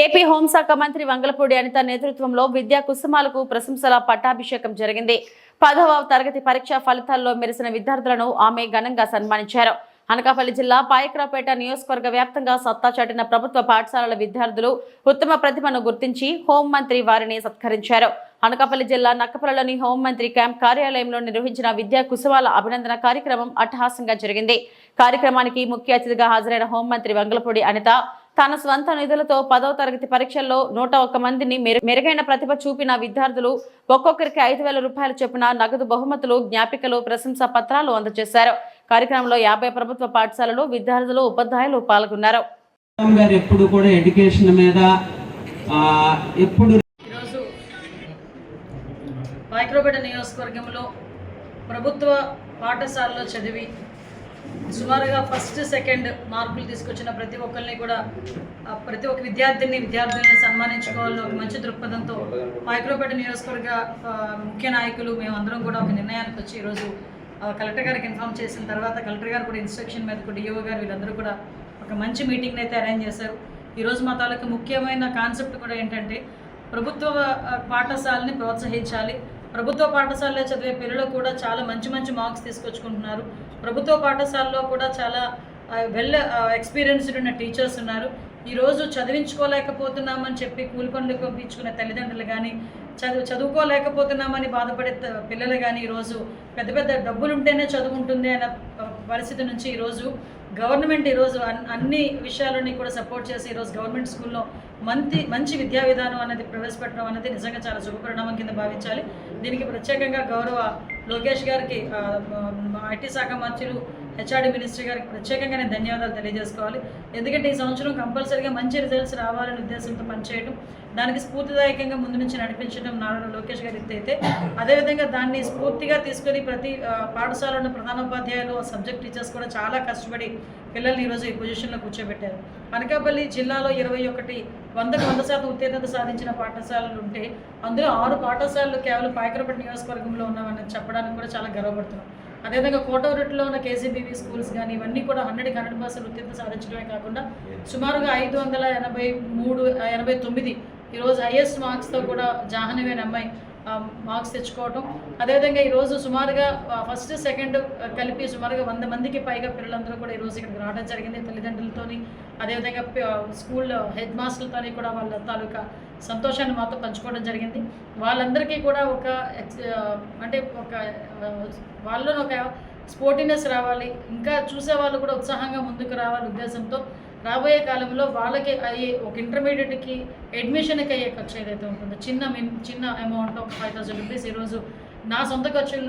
AP హోంశాఖ మంత్రి వంగలపూడి అనిత నేతృత్వంలో విద్యా కుసుమాలకు ప్రశంసల పట్టాభిషేకం జరిగింది. పదవ తరగతి పరీక్ష ఫలితాల్లో మెరిసిన విద్యార్థులను ఆమె ఘనంగా సన్మానించారు. అనకాపల్లి జిల్లా పాయక్రాపేట నియోజకవర్గ వ్యాప్తంగా సత్తా చాటిన ప్రభుత్వ పాఠశాలల విద్యార్థులు ఉత్తమ ప్రతిభను గుర్తించి హోంమంత్రి వారిని సత్కరించారు. అనకాపల్లి జిల్లా నక్కపల్లిలోని హోంమంత్రి క్యాంప్ కార్యాలయంలో నిర్వహించిన విద్యా కుసుమాల అభినందన కార్యక్రమం అట్టహాసంగా జరిగింది. కార్యక్రమానికి ముఖ్య అతిథిగా హాజరైన హోంమంత్రి వంగలపూడి అనిత తన స్వంత నిధులతో పదవ తరగతి పరీక్షల్లో నూట ఒక్క మందిని మెరు- మెరుగైన ప్రతిభ చూపిన విద్యార్థులు ఒక్కొక్కరికి ఐదు వేల రూపాయలు చొప్పున నగదు బహుమతులు జ్ఞాపికలు ప్రశంసా పత్రాలు అందజేశారు. కార్యక్రమంలో యాభై ప్రభుత్వ పాఠశాలలు విద్యార్థులు ఉపాధ్యాయులు పాల్గొన్నారు. ఎప్పుడు కూడా ఎడ్యుకేషన్ మీద ఎప్పుడు నియోజకవర్గంలో ప్రభుత్వ పాఠశాలలో చదివి సుమారుగా ఫస్ట్ సెకండ్ మార్కులు తీసుకొచ్చిన ప్రతి ఒక్కరిని కూడా ప్రతి ఒక్క విద్యార్థిని విద్యార్థుల్ని సన్మానించుకోవాలని ఒక మంచి దృక్పథంతో మైక్రోపేట నియోజకవర్గ ముఖ్య నాయకులు మేమందరం కూడా ఒక నిర్ణయానికి వచ్చి ఈరోజు కలెక్టర్ గారికి ఇన్ఫామ్ చేసిన తర్వాత కలెక్టర్ గారు కూడా ఇన్స్ట్రక్షన్ మీద డిఓ గారు వీళ్ళందరూ కూడా ఒక మంచి మీటింగ్ అయితే అరేంజ్ చేశారు. ఈరోజు మా తాలూకు ముఖ్యమైన కాన్సెప్ట్ కూడా ఏంటంటే ప్రభుత్వ పాఠశాలని ప్రోత్సహించాలి. ప్రభుత్వ పాఠశాలలో చదివే పిల్లలు కూడా చాలా మంచి మంచి మార్క్స్ తీసుకొచ్చుకుంటున్నారు. ప్రభుత్వ పాఠశాలలో కూడా చాలా వెల్ ఎక్స్పీరియన్స్డ్ ఉన్న టీచర్స్ ఉన్నారు. ఈరోజు చదివించుకోలేకపోతున్నామని చెప్పి కూలి పనులు పంపించుకునే తల్లిదండ్రులు కానీ చదువు చదువుకోలేకపోతున్నామని బాధపడే పిల్లలు కానీ ఈరోజు పెద్ద పెద్ద డబ్బులు ఉంటేనే చదువుంటుంది అన్న పరిస్థితి నుంచి ఈరోజు గవర్నమెంట్ ఈరోజు అన్- అన్ని విషయాలని కూడా సపోర్ట్ చేసి ఈరోజు గవర్నమెంట్ స్కూల్లో మంచి మంచి విద్యా విధానం అనేది ప్రవేశపెట్టడం అనేది నిజంగా చాలా శుభపరిణామం కింద భావించాలి. దీనికి ప్రత్యేకంగా గౌరవ లోకేష్ గారికి ఐటీ శాఖ మంత్రులు హెచ్ఆర్డి మినిస్టర్ గారికి ప్రత్యేకంగా నేను ధన్యవాదాలు తెలియజేసుకోవాలి. ఎందుకంటే ఈ సంవత్సరం కంపల్సరీగా మంచి రిజల్ట్స్ రావాలనే ఉద్దేశంతో పనిచేయడం దానికి స్ఫూర్తిదాయకంగా ముందు నుంచి నడిపించడం నారా లోకేష్ గారి అయితే అదేవిధంగా దాన్ని స్ఫూర్తిగా తీసుకొని ప్రతి పాఠశాలలో ప్రధానోపాధ్యాయులు సబ్జెక్ట్ టీచర్స్ కూడా చాలా కష్టపడి పిల్లల్ని ఈరోజు ఈ పొజిషన్లో కూర్చోబెట్టారు. అనకాపల్లి జిల్లాలో ఇరవై ఒకటి వందకు వంద శాతం ఉత్తీర్ణత సాధించిన పాఠశాలలు ఉంటే అందులో ఆరు పాఠశాలలు కేవలం పాయకరపేట నియోజకవర్గంలో ఉన్నామని చెప్పడానికి కూడా చాలా గర్వపడుతున్నాం. అదేవిధంగా కోటవరట్టులో ఉన్న కేసీబీవీ స్కూల్స్ కానీ ఇవన్నీ కూడా హండ్రెడ్కి హండ్రెడ్ పర్సెంట్ ఉత్తీర్ణత సాధించడమే కాకుండా సుమారుగా ఐదు వందల ఎనభై మూడు ఎనభై తొమ్మిది ఈరోజు హైయెస్ట్ మార్క్స్తో కూడా జాహ్నవి అనే అమ్మాయి మార్క్స్ తెచ్చుకోవటం. అదేవిధంగా ఈరోజు సుమారుగా ఫస్ట్ సెకండ్ కలిపి సుమారుగా వంద మందికి పైగా పిల్లలందరూ కూడా ఈరోజు ఇక్కడికి రావడం జరిగింది తల్లిదండ్రులతోని. అదేవిధంగా స్కూల్ హెడ్ మాస్టర్లతోని కూడా వాళ్ళ తాలూకా సంతోషాన్ని మాతో పంచుకోవడం జరిగింది. వాళ్ళందరికీ కూడా ఒక ఎక్స్- అంటే ఒక వాళ్ళలో ఒక స్పోర్టినెస్ రావాలి. ఇంకా చూసే వాళ్ళు కూడా ఉత్సాహంగా ముందుకు రావాలి ఉద్దేశంతో రాబోయే కాలంలో వాళ్ళకి అయ్యే ఒక ఇంటర్మీడియట్కి అడ్మిషన్కి అయ్యే ఖర్చు ఏదైతే ఉంటుందో చిన్న మిన్ చిన్న అమౌంట్ ఒక ఫైవ్ థౌసండ్ రూపీస్ ఈరోజు నా సొంత ఖర్చుల